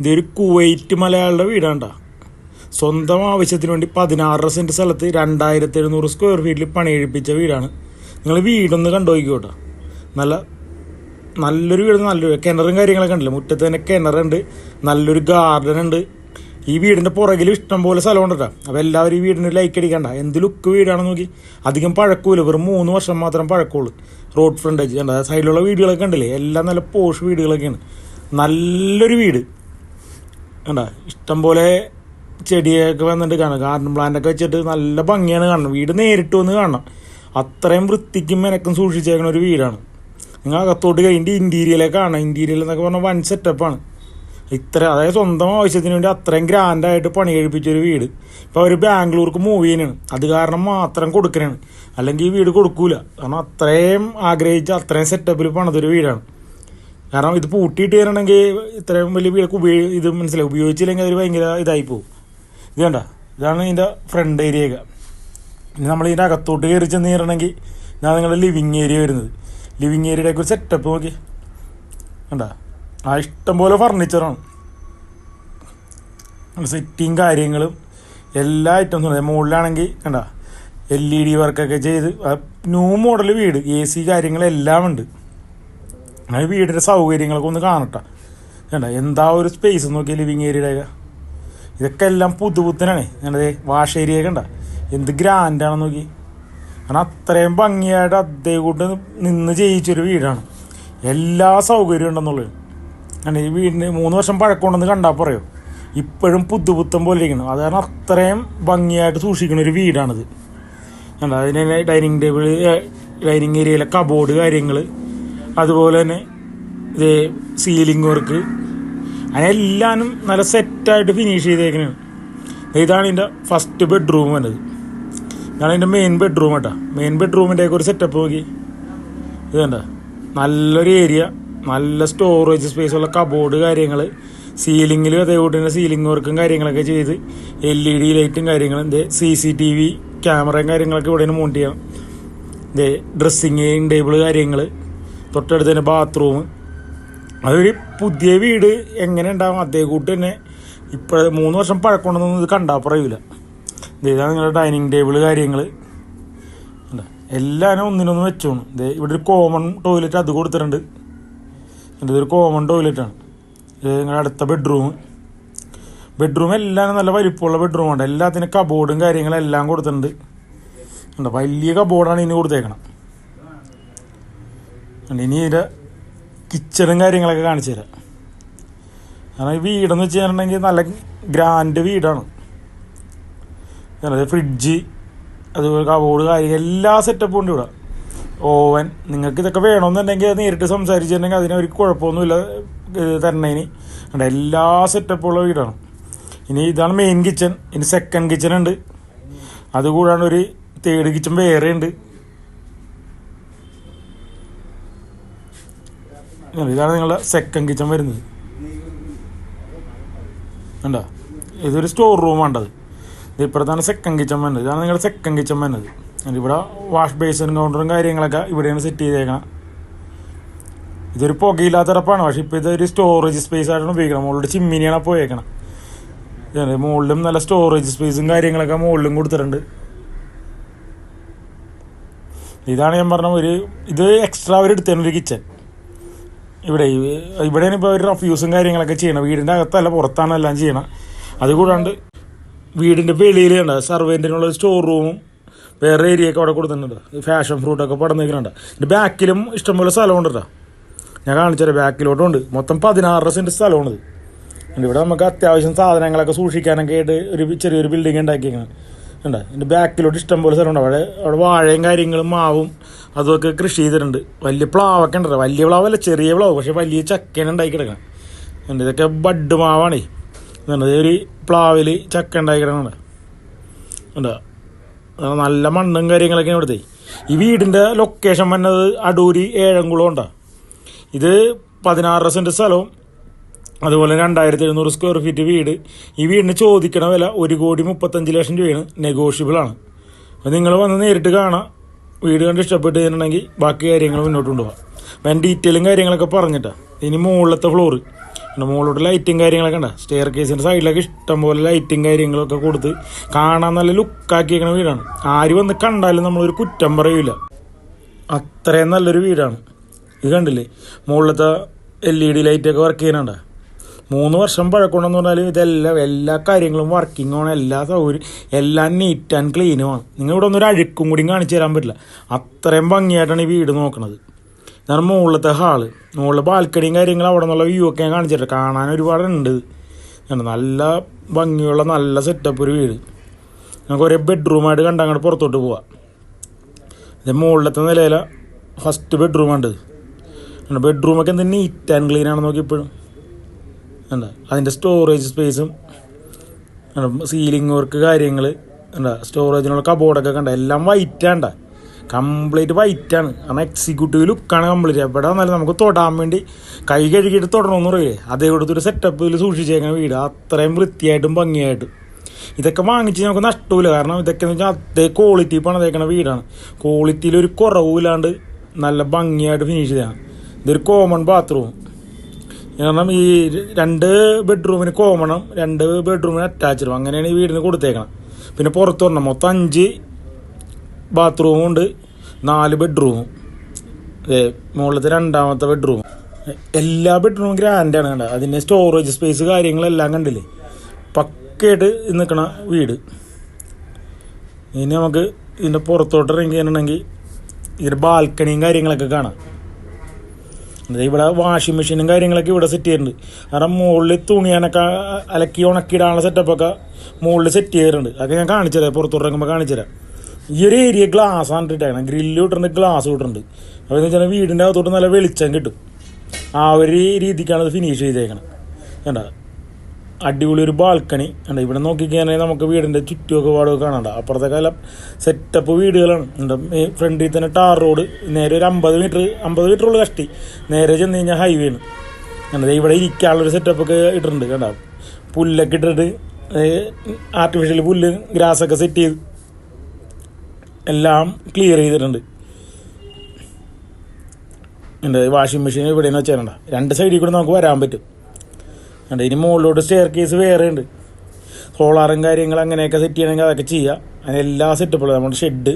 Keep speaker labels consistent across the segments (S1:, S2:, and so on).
S1: ഇതൊരു കുവൈറ്റ് മലയാളിയുടെ വീടാണ്ട. സ്വന്തം ആവശ്യത്തിന് വേണ്ടി പതിനാറര സെന്റ് സ്ഥലത്ത് രണ്ടായിരത്തി എഴുന്നൂറ് സ്ക്വയർ ഫീറ്റിൽ പണിയെഴുപ്പിച്ച വീടാണ്. നിങ്ങൾ വീടൊന്ന് കണ്ടുപോയിക്കോട്ടെ നല്ല നല്ലൊരു വീട് നല്ലൊരു കിണറും കാര്യങ്ങളൊക്കെ ഉണ്ടല്ലോ. മുറ്റത്ത് തന്നെ കിണറുണ്ട് നല്ലൊരു ഗാർഡൻ ഉണ്ട്. ഈ വീടിന്റെ പുറകിൽ ഇഷ്ടം പോലെ സ്ഥലം ഉണ്ട് കേട്ടോ അപ്പോൾ എല്ലാവരും ഈ വീടിന് ലൈക്ക് അടിക്കണ്ട. എന്ത് ലുക്ക് വീടാണെന്ന് നോക്കി. അധികം പഴക്കൂല. വെറും മൂന്ന് വർഷം മാത്രം പഴക്കമുള്ളൂ. റോഡ് ഫ്രണ്ടേജ് കണ്ട? സൈഡിലുള്ള വീടുകളൊക്കെ ഉണ്ടല്ലേ? എല്ലാം നല്ല പോഷ് വീടുകളൊക്കെയാണ്. നല്ലൊരു വീട്. കണ്ട? ഇഷ്ടംപോലെ ചെടിയൊക്കെ വന്നിട്ട് കാണാം. ഗാർഡൻ പ്ലാന്റൊക്കെ വെച്ചിട്ട് നല്ല ഭംഗിയാണ് കാണണം വീട് നേരിട്ട് വന്ന് കാണണം. അത്രയും വൃത്തിക്കും മെനക്കും സൂക്ഷിച്ചേക്കണ ഒരു വീടാണ്. നിങ്ങൾ അകത്തോട്ട് കഴിഞ്ഞിട്ട് ഇന്റീരിയലൊക്കെ കാണാം ഇന്റീരിയൽ എന്നൊക്കെ പറഞ്ഞാൽ വൺ സെറ്റപ്പാണ് ഇത്ര അതായത് സ്വന്തം ആവശ്യത്തിന് വേണ്ടി അത്രയും ഗ്രാൻഡായിട്ട് പണി കഴിപ്പിച്ചൊരു വീട്. ഇപ്പോൾ അവർ ബാംഗ്ലൂർക്ക് മൂവ് ചെയ്യാനാണ് അത് കാരണം മാത്രം കൊടുക്കണാണ് അല്ലെങ്കിൽ ഈ വീട് കൊടുക്കൂല. കാരണം അത്രയും ആഗ്രഹിച്ച അത്രയും സെറ്റപ്പിൽ പണിതൊരു വീടാണ്. കാരണം ഇത് പൂട്ടിയിട്ട് തരണമെങ്കിൽ ഇത്രയും വലിയ വീടൊക്കെ ഉപയോഗി ഇത് മനസ്സിലായി. ഉപയോഗിച്ചില്ലെങ്കിൽ അതൊരു ഭയങ്കര ഇതായി പോകും ഇത് കണ്ട? ഇതാണ് ഇതിന്റെ ഫ്രണ്ട് ഏരിയ ഒക്കെ ഇനി നമ്മൾ ഇതിന്റെ അകത്തോട്ട് കയറി ചെന്ന് കയറണമെങ്കിൽ ഇതാണ് നിങ്ങളുടെ ലിവിങ് ഏരിയ വരുന്നത്. ലിവിങ് ഏരിയയുടെ ഒരു സെറ്റപ്പ് നോക്കി. കണ്ട? ആ ഇഷ്ടം പോലെ ഫർണിച്ചറാണ് സെറ്റിങ് കാര്യങ്ങളും എല്ലാ ഐറ്റംസും ഉണ്ട്. മുകളിലാണെങ്കിൽ കണ്ട? എൽ ഇ ഡി വർക്കൊക്കെ ചെയ്ത് ന്യൂ മോഡൽ വീട് എ സി കാര്യങ്ങളെല്ലാം ഉണ്ട്. ആ വീടിന്റെ സൗകര്യങ്ങളൊക്കെ ഒന്ന് കാണട്ടെ. വേണ്ട എന്താ ഒരു സ്പേസ് നോക്കി ലിവിങ് ഏരിയയുടെയൊക്കെ ഇതൊക്കെ എല്ലാം പുതുപുത്തനാണ് ഞാനത് വാഷ് ഏരിയ കണ്ട? എന്ത് ഗ്രാൻഡാണെന്ന് നോക്കി. കാരണം അത്രയും ഭംഗിയായിട്ട് അതേ കൂട്ട് നിന്ന് ജയിച്ചൊരു വീടാണ്. എല്ലാ സൗകര്യവും ഉണ്ടെന്നുള്ളത്. കാരണം ഈ വീടിന് മൂന്ന് വർഷം പഴക്കമുണ്ടെന്ന് കണ്ടാൽ പറയോ? ഇപ്പോഴും പുതുപുത്തം പോലെ ഇരിക്കണം അത് കാരണം അത്രയും ഭംഗിയായിട്ട് സൂക്ഷിക്കുന്ന ഒരു വീടാണിത്. കണ്ട? അതിന് ഡൈനിങ് ടേബിൾ ഡൈനിങ് ഏരിയയിലെ കബോർഡ് കാര്യങ്ങൾ അതുപോലെ തന്നെ ഇത് സീലിംഗ് വർക്ക് അതിനെല്ലാനും നല്ല സെറ്റായിട്ട് ഫിനിഷ് ചെയ്തേക്കുന്നത് ഇതാണ് ഇതിന്റെ ഫസ്റ്റ് ബെഡ്റൂം വന്നത്. ഇതാണ് ഇതിന്റെ മെയിൻ ബെഡ്റൂം കേട്ടോ മെയിൻ ബെഡ്റൂമിന്റെ ഒരു സെറ്റപ്പ് നോക്കി. ഇത് കണ്ട? നല്ലൊരു ഏരിയ നല്ല സ്റ്റോറേജ് സ്പേസ് ഉള്ള കബോർഡ് കാര്യങ്ങൾ സീലിങ്ങിൽ അതേപോലെ തന്നെ സീലിംഗ് വർക്കും കാര്യങ്ങളൊക്കെ ചെയ്ത് എൽ ഇ ഡി ലൈറ്റും കാര്യങ്ങളും. ഇതേ സി സി ടി വി ക്യാമറയും കാര്യങ്ങളൊക്കെ ഇവിടെ നിന്ന് മൂണ്ട് ചെയ്യാം ഇതേ ഡ്രസ്സിങ് ടേബിൾ കാര്യങ്ങൾ തൊട്ടടുത്ത് തന്നെ ബാത്റൂം അതൊരു പുതിയ വീട്. എങ്ങനെ ഉണ്ടാവും? അതേ കൂട്ട് തന്നെ ഇപ്പോൾ മൂന്ന് വർഷം പഴക്കമുണ്ടെന്നൊന്നും ഇത് കണ്ടാൽ പറയൂല. ഇത് ഇതാണ് നിങ്ങളുടെ ഡൈനിങ് ടേബിൾ കാര്യങ്ങൾ എല്ലാവരും ഒന്നിനൊന്ന് വെച്ചോണം. ഇത് ഇവിടെ ഒരു കോമൺ ടോയ്ലറ്റ് അത് കൊടുത്തിട്ടുണ്ട്. ഇതൊരു കോമൺ ടോയ്ലറ്റാണ് ഇത് നിങ്ങളുടെ അടുത്ത ബെഡ്റൂം ബെഡ്റൂം എല്ലാം നല്ല വലിപ്പമുള്ള ബെഡ്റൂമാണ് എല്ലാത്തിനും കബോർഡും കാര്യങ്ങളും എല്ലാം കൊടുത്തിട്ടുണ്ട്. വലിയ കബോർഡാണ് ഇതിന് കൊടുത്തേക്കണം ഇനി ഇതിന്റെ കിച്ചണും കാര്യങ്ങളൊക്കെ കാണിച്ചു തരാം. കാരണം ഈ വീടെന്ന് വെച്ച് കഴിഞ്ഞിട്ടുണ്ടെങ്കിൽ നല്ല ഗ്രാൻഡ് വീടാണ്. ഫ്രിഡ്ജ് അതുപോലെ കബോർഡ് കാര്യങ്ങൾ എല്ലാ സെറ്റപ്പും ഉണ്ട് ഇവിടെ. ഓവൻ നിങ്ങൾക്ക് ഇതൊക്കെ വേണമെന്നുണ്ടെങ്കിൽ അത് നേരിട്ട് സംസാരിച്ചിട്ടുണ്ടെങ്കിൽ അതിന് ഒരു കുഴപ്പമൊന്നുമില്ല തരണേന്. അവിടെ എല്ലാ സെറ്റപ്പുള്ള വീടാണ്. ഇനി ഇതാണ് മെയിൻ കിച്ചൺ ഇനി സെക്കൻഡ് കിച്ചൺ ഉണ്ട്. അതുകൂടാണ്ട് ഒരു തേർഡ് കിച്ചൺ വേറെ ഉണ്ട് ഇതാണ് നിങ്ങളുടെ സെക്കൻഡ് കിച്ചൺ വരുന്നത്. കണ്ടോ? ഇതൊരു സ്റ്റോർ റൂമാണ്ടത് ഇത് ഇപ്പുറത്താണ് സെക്കൻഡ് കിച്ചൺ വരുന്നത് ഇതാണ് നിങ്ങളുടെ സെക്കൻഡ് കിച്ചൺ വരുന്നത് ഇവിടെ വാഷ് ബേസിനും കൗണ്ടറും കാര്യങ്ങളൊക്കെ ഇവിടെയാണ് സെറ്റ് ചെയ്തേക്കണം. ഇതൊരു പുകയില്ലാത്ത അടപ്പാണ് പക്ഷെ ഇപ്പോൾ ഇതൊരു സ്റ്റോറേജ് സ്പേസ് ആയിട്ടാണ് ഉപയോഗിക്കണം. മുകളിൽ ചിമ്മിനിയാണ് പോയേക്കണം. മുകളിലും നല്ല സ്റ്റോറേജ് സ്പേസും കാര്യങ്ങളൊക്കെ മുകളിലും കൊടുത്തിട്ടുണ്ട്. ഇതാണ് ഞാൻ പറഞ്ഞ ഒരു ഇത് എക്സ്ട്രാ അവർ എടുത്തേനൊരു കിച്ചൺ ഇവിടെ ഇവിടെയാണ് ഇപ്പോൾ ഒരു റഫ്യൂസും കാര്യങ്ങളൊക്കെ ചെയ്യണം. വീടിന്റെ അകത്തല്ല പുറത്താണ് എല്ലാം ചെയ്യണം. അതുകൂടാണ്ട് വീടിന്റെ വെളിയിൽ ഉണ്ട് സർവന്റിനുള്ള സ്റ്റോർ റൂമും വേറെ ഏരിയ ഒക്കെ അവിടെ കൊടുത്തിട്ടുണ്ട്. ഫാഷൻ ഫ്രൂട്ടൊക്കെ പടന്നിരിക്കുന്നുണ്ട് എന്റെ ബാക്കിലും ഇഷ്ടംപോലെ സ്ഥലമുണ്ട് കേട്ടോ. ഞാൻ കാണിച്ചുതരാം ബാക്കിലോട്ടും ഉണ്ട് മൊത്തം പതിനാറ് സെന്റ് സ്ഥലമാണിത്. ഇവിടെ നമുക്ക് അത്യാവശ്യം സാധനങ്ങളൊക്കെ സൂക്ഷിക്കാനൊക്കെ ആയിട്ട് ഒരു ചെറിയൊരു ബിൽഡിംഗ് ഉണ്ടാക്കിയേക്കണം. ഉണ്ട് എന്റെ ബാക്കിലോട്ട് ഇഷ്ടംപോലെ സ്ഥലമുണ്ട്. അവിടെ അവിടെ വാഴയും കാര്യങ്ങളും മാവും അതൊക്കെ കൃഷി ചെയ്തിട്ടുണ്ട്. വലിയ പ്ലാവൊക്കെ ഉണ്ട് വലിയ പ്ലാവല്ല ചെറിയ പ്ലാവ് പക്ഷേ വലിയ ചക്കേനെ ഉണ്ടാക്കി കിടക്കണം എന്റെ ഇതൊക്കെ ബഡ് മാവാണേ. ഇതുണ്ട്. ഒരു പ്ലാവിൽ ചക്ക ഉണ്ടാക്കി കിടക്കണുണ്ട് ഉണ്ട് നല്ല മണ്ണും കാര്യങ്ങളൊക്കെ ഇവിടുത്തെ. ഈ വീടിന്റെ ലൊക്കേഷൻ വന്നത് അടൂരി ഏഴംകുളം ഉണ്ടാ? ഇത് പതിനാറര സെന്റ് സ്ഥലവും അതുപോലെ രണ്ടായിരത്തി എഴുന്നൂറ് സ്ക്വയർ ഫീറ്റ് വീട്. ഈ വീടിന് ചോദിക്കണ വില ഒരു കോടി മുപ്പത്തഞ്ച് ലക്ഷം രൂപയാണ്. നെഗോഷ്യബിൾ ആണ്. അപ്പോൾ നിങ്ങൾ വന്ന് നേരിട്ട് കാണാം. വീട് കണ്ട് ഇഷ്ടപ്പെട്ട് കഴിഞ്ഞിട്ടുണ്ടെങ്കിൽ ബാക്കി കാര്യങ്ങൾ മുന്നോട്ട് കൊണ്ടുപോകാം. ഞാൻ ഡീറ്റെയിലും കാര്യങ്ങളൊക്കെ പറഞ്ഞിട്ടാണ് ഇനി മുകളിലത്തെ ഫ്ലോറ് പിന്നെ മുകളിലോട്ട് ലൈറ്റും കാര്യങ്ങളൊക്കെ ഉണ്ട്. സ്റ്റെയർ കേസിന്റെ സൈഡിലൊക്കെ ഇഷ്ടംപോലെ ലൈറ്റും കാര്യങ്ങളൊക്കെ കൊടുത്ത് കാണാൻ നല്ല ലുക്കാക്കിയേക്കണ വീടാണ്. ആര് വന്ന് കണ്ടാലും നമ്മളൊരു കുറ്റം പറയൂല. അത്രയും നല്ലൊരു വീടാണ്. ഇത് കണ്ടില്ലേ? മുകളിലത്തെ എൽ ഇ ഡി ലൈറ്റൊക്കെ വർക്ക് ചെയ്യുന്നുണ്ട്? മൂന്ന് വർഷം പഴക്കമുണ്ടെന്ന് പറഞ്ഞാൽ ഇതെല്ലാം എല്ലാ കാര്യങ്ങളും വർക്കിംഗ് ആണ് എല്ലാ സൗകര്യം എല്ലാം നീറ്റ് ആൻഡ് ക്ലീനുമാണ് നിങ്ങൾ ഇവിടെ ഒന്നൊരു അഴുക്കും കൂടി കാണിച്ചു തരാൻ പറ്റില്ല. അത്രയും ഭംഗിയായിട്ടാണ് ഈ വീട് നോക്കുന്നത് ഇതാണ് മുകളിലത്തെ ഹാൾ. മുകളിൽ ബാൽക്കണിയും കാര്യങ്ങളും അവിടെ നിന്നുള്ള വ്യൂ ഒക്കെ ഞാൻ കാണിച്ചിട്ട് കാണാൻ ഒരുപാടുണ്ട്. നല്ല ഭംഗിയുള്ള നല്ല സെറ്റപ്പ് ഒരു വീട്. നമുക്ക് ഒരേ ബെഡ്റൂമായിട്ട് കണ്ട അങ്ങോട്ട് പുറത്തോട്ട് പോവാം. ഇത് മുകളിലത്തെ നിലയിലെ ഫസ്റ്റ് ബെഡ്റൂമാണ് ബെഡ്റൂമൊക്കെ എന്ത് നീറ്റ് ആൻഡ് ക്ലീൻ ആണെന്ന് നോക്കി ഇപ്പോഴും എന്താ അതിന്റെ സ്റ്റോറേജ് സ്പേസും സീലിംഗ് വർക്ക് കാര്യങ്ങൾ എന്താ സ്റ്റോറേജിനുള്ള കബോർഡൊക്കെ കണ്ട? എല്ലാം വൈറ്റാണ്ട കംപ്ലീറ്റ് വൈറ്റാണ് കാരണം എക്സിക്യൂട്ടീവ് ലുക്കാണ് കംപ്ലീറ്റ് എവിടെ വന്നാലും നമുക്ക് തൊടാൻ വേണ്ടി കൈ കഴുകിയിട്ട് തൊടണമെന്ന് പറയില്ലേ അതേ കൊടുത്തൊരു സെറ്റപ്പിൽ സൂക്ഷിച്ചേക്കുന്ന വീട്. അത്രയും വൃത്തിയായിട്ടും ഭംഗിയായിട്ടും. ഇതൊക്കെ വാങ്ങിച്ച് നമുക്ക് നഷ്ടമില്ല കാരണം ഇതൊക്കെ എന്ന് വെച്ചാൽ അതേ ക്വാളിറ്റി പണിതേക്കണ വീടാണ്. ക്വാളിറ്റിയിൽ ഒരു കുറവില്ലാണ്ട് നല്ല ഭംഗിയായിട്ട് ഫിനിഷ് ചെയ്യാം ഇതൊരു കോമൺ ബാത്റൂം കാരണം ഈ രണ്ട് ബെഡ്റൂമിന് കോമണം രണ്ട് ബെഡ്റൂമിന് അറ്റാച്ച്ഡും അങ്ങനെയാണ് ഈ വീടിന് കൊടുത്തേക്കണം. പിന്നെ പുറത്ത് വരണം മൊത്തം അഞ്ച് ബാത്റൂമും ഉണ്ട് നാല് ബെഡ്റൂമും അതെ മുകളിലത്തെ രണ്ടാമത്തെ ബെഡ്റൂം എല്ലാ ബെഡ്റൂമും ഗ്രാൻഡാണ് കണ്ട. അതിന്റെ സ്റ്റോറേജ് സ്പേസ് കാര്യങ്ങളെല്ലാം കണ്ടില്ലേ? പക്കയായിട്ട് നിൽക്കണ വീട്. ഇനി നമുക്ക് ഇതിന്റെ പുറത്തോട്ട് ഇറങ്ങി കഴിഞ്ഞിട്ടുണ്ടെങ്കിൽ ഇതിന്റെ ബാൽക്കണിയും കാര്യങ്ങളൊക്കെ കാണാം. ഇവിടെ വാഷിംഗ് മെഷീനും കാര്യങ്ങളൊക്കെ ഇവിടെ സെറ്റ് ചെയ്തിട്ടുണ്ട്. കാരണം മുകളിൽ തുണിയാനൊക്കെ അലക്കി ഉണക്കിയിടാനുള്ള സെറ്റപ്പൊക്കെ മുകളിൽ സെറ്റ് ചെയ്തിട്ടുണ്ട്. അതൊക്കെ ഞാൻ കാണിച്ചുതരാം പുറത്തുറങ്ങുമ്പോൾ പുറത്തോട്ട് ഇറങ്ങുമ്പോൾ കാണിച്ചു ഈ ഒരു ഏരിയ ഗ്ലാസ് ആണ്. ഇട്ടേക്കണം ഗ്രില്ല് വിട്ടിട്ടുണ്ട് ഗ്ലാസ് ഇട്ടിട്ടുണ്ട്. അപ്പോൾ എന്ന് വെച്ചാൽ വീടിന്റെ അകത്തോട്ട് നല്ല വെളിച്ചം കിട്ടും. ആ ഒരു രീതിക്കാണ് അത് ഫിനിഷ് ചെയ്തേക്കണം കണ്ട? അടിപൊളി ഒരു ബാൽക്കണി. ഉണ്ട് ഇവിടെ നോക്കിക്കഴിഞ്ഞാൽ നമുക്ക് വീടിന്റെ ചുറ്റുമൊക്കെ പാടൊക്കെ കാണണ്ട അപ്പുറത്തെ കാലം സെറ്റപ്പ് വീടുകളാണ്. ഉണ്ട് ഫ്രണ്ടിൽ തന്നെ ടാർ റോഡ് നേരെ ഒരു അമ്പത് മീറ്റർ അമ്പത് മീറ്റർ ഉള്ള കഷ്ടി. നേരെ ചെന്ന് കഴിഞ്ഞാൽ ഹൈവേ ആണ്. കണ്ടത് ഇവിടെ ഇരിക്കാനുള്ളൊരു സെറ്റപ്പൊക്കെ ഇട്ടിട്ടുണ്ട്. കണ്ട പുല്ലൊക്കെ ഇട്ടിട്ട് ആർട്ടിഫിഷ്യൽ പുല്ല് ഗ്രാസൊക്കെ സെറ്റ് ചെയ്ത് എല്ലാം ക്ലിയർ ചെയ്തിട്ടുണ്ട്. ഉണ്ട് വാഷിംഗ് മെഷീൻ ഇവിടെയെന്ന് വെച്ചാൽ രണ്ട് സൈഡിൽ കൂടെ നമുക്ക് വരാൻ പറ്റും. ഉണ്ട് ഇനി മുകളിലോട്ട് സ്റ്റെയർ കേസ് വേറെ ഉണ്ട്. സോളാറും കാര്യങ്ങൾ അങ്ങനെയൊക്കെ സെറ്റ് ചെയ്യണമെങ്കിൽ അതൊക്കെ ചെയ്യാം. അതിന് എല്ലാ സെറ്റപ്പുകളും നമ്മുടെ ഷെഡ്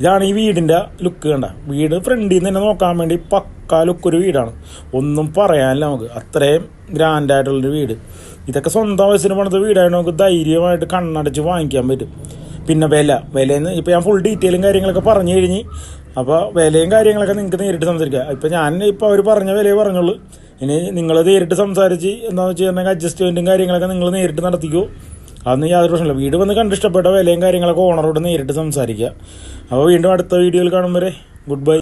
S1: ഇതാണ് ഈ വീടിന്റെ ലുക്ക് കണ്ട? വീട് ഫ്രണ്ടിൽ നിന്ന് തന്നെ നോക്കാൻ വേണ്ടി പക്കാ ലുക്കൊരു വീടാണ്. ഒന്നും പറയാനില്ല നമുക്ക്. അത്രയും ഗ്രാൻഡായിട്ടുള്ളൊരു വീട്. ഇതൊക്കെ സ്വന്തം വയസ്സിന് പണിത വീടായതുകൊണ്ട് നമുക്ക് ധൈര്യമായിട്ട് കണ്ണടച്ച് വാങ്ങിക്കാൻ പറ്റും. പിന്നെ വില. വിലയെന്ന് ഇപ്പോൾ ഞാൻ ഫുൾ ഡീറ്റെയിലും കാര്യങ്ങളൊക്കെ പറഞ്ഞു കഴിഞ്ഞ്. അപ്പോൾ വിലയും കാര്യങ്ങളൊക്കെ നിങ്ങൾക്ക് നേരിട്ട് സംസാരിക്കാം. ഇപ്പോൾ ഞാൻ ഇപ്പോൾ അവർ പറഞ്ഞ വിലയെ പറഞ്ഞുള്ളൂ. ഇനി നിങ്ങൾ നേരിട്ട് സംസാരിച്ച് എന്താണെന്ന് വെച്ച് കഴിഞ്ഞാൽ അഡ്ജസ്റ്റ്മെന്റും കാര്യങ്ങളൊക്കെ നിങ്ങൾ നേരിട്ട് നടത്തിക്കോ. അതൊന്നും യാതൊരു പ്രശ്നമില്ല. വീട് വന്ന് കണ്ടിഷ്ടപ്പെട്ട വിലയും കാര്യങ്ങളൊക്കെ ഓണറോട് നേരിട്ട് സംസാരിക്കുക. അപ്പോൾ വീണ്ടും അടുത്ത വീഡിയോയിൽ കാണും വരെ. Good bye